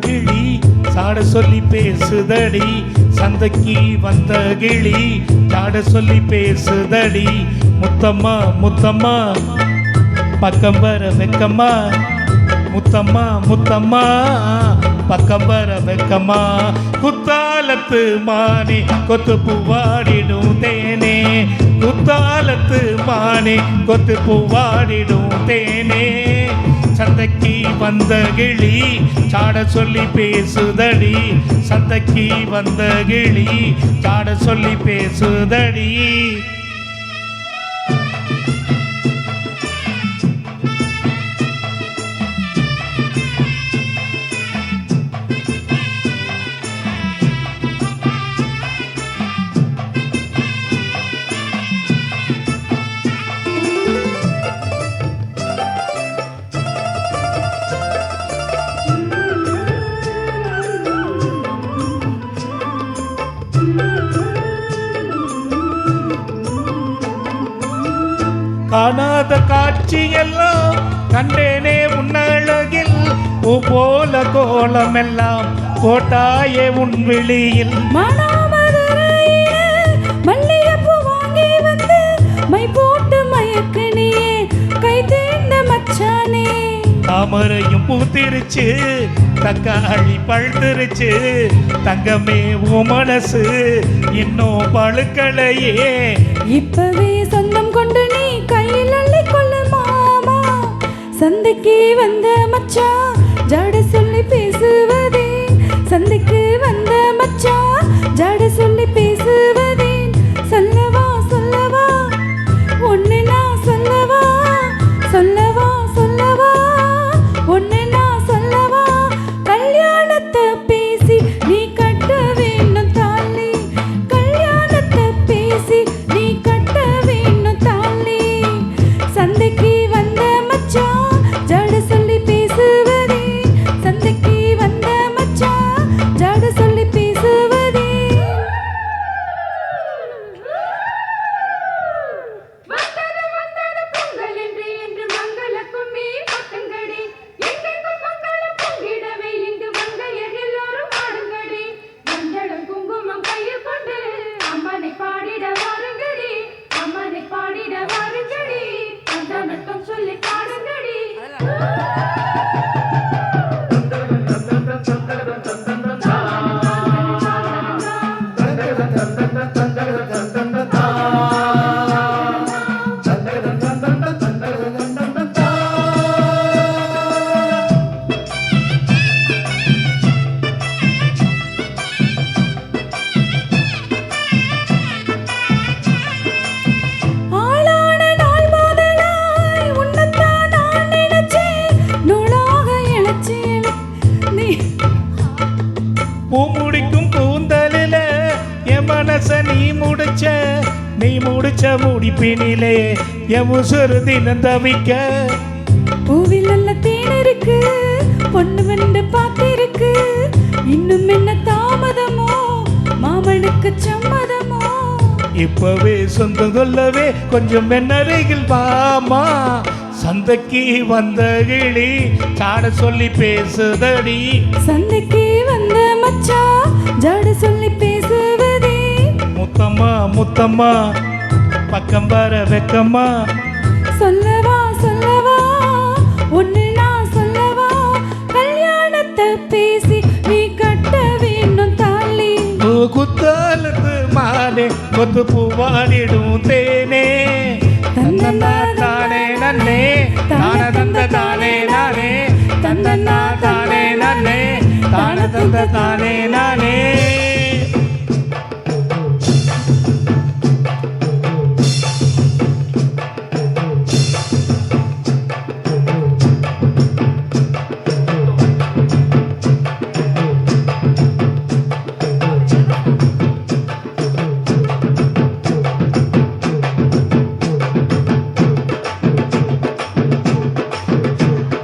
கிளி சாட சொல்லி பேசுதடி. சந்தைக்கு வந்த கிளி சாட சொல்லி பேசுதடி. முத்தம்மா முத்தம்மா பக்கம் வர வெக்கம்மா. முத்தம்மா முத்தம்மா பக்கம் வர வெக்கம்மா. குத்தாலத்து மானே கொத்து பூவாடிடும் தேனே. குத்தாலத்து மானே கொத்து பூவாடிடும் தேனே. சந்தைக்கு வந்த கிளி சாட சொல்லி பேசுதடி. சந்தைக்கு வந்த கிளி சாட சொல்லி பேசுதடி. காணாத காட்சியெல்லாம் கண்டேனே உன்னழகில். பூ போல கோலமெல்லாம் கோட்டாயே உன் விழியில். தாமரையும் பூத்திருச்சு தக்காளி பழுத்திருச்சு. தங்கமே உன் மனசு இன்னும் பழுக்கலையே. இப்பவே சொந்தம் கொண்டு சந்தைக்கு வந்த மச்சா ஜாட சொல்லி பேசுவதே. சந்தைக்கு வந்த மச்சா ஜாட சொல்லி Thank you. பூ முடிக்கும் கூந்தலில என் மனச நீ முடிச்ச நீ முடிச்ச முடிப்பினிலே என் உசுறு தினம் தவிக்க. பூவில் நல்ல தேன் இருக்கு பொண்ணு வெண்டு பார்த்திருக்கு இன்னும் என்ன தாமதமோ மாமனுக்கு சம்மதமோ? இப்பவே சொந்தம் சொல்லவே கொஞ்சம் என்னருகில் வாமா. சந்தைக்கு வந்த கிளி சாட சொல்லி பேசுதடி. சந்தைக்கு மச்சான் ஜாட சொல்லி பேசுவதே. முத்தம்மா முத்தம்மா பக்கம் வர வெக்கம்மா. சொல்லவா சொல்லவா ஒன்னு நான் சொல்லவா? கல்யாணத்தை பேசி நீ கட்ட வேணும் தாலி குத்தாலத்து மானே கொத்து பூவாடிடும் தேனே. தந்தன்னா தானே நன்னே தான தந்த தானே. நானே. தந்தன்னா தானே. நன்னே தான தந்த தானே நானே.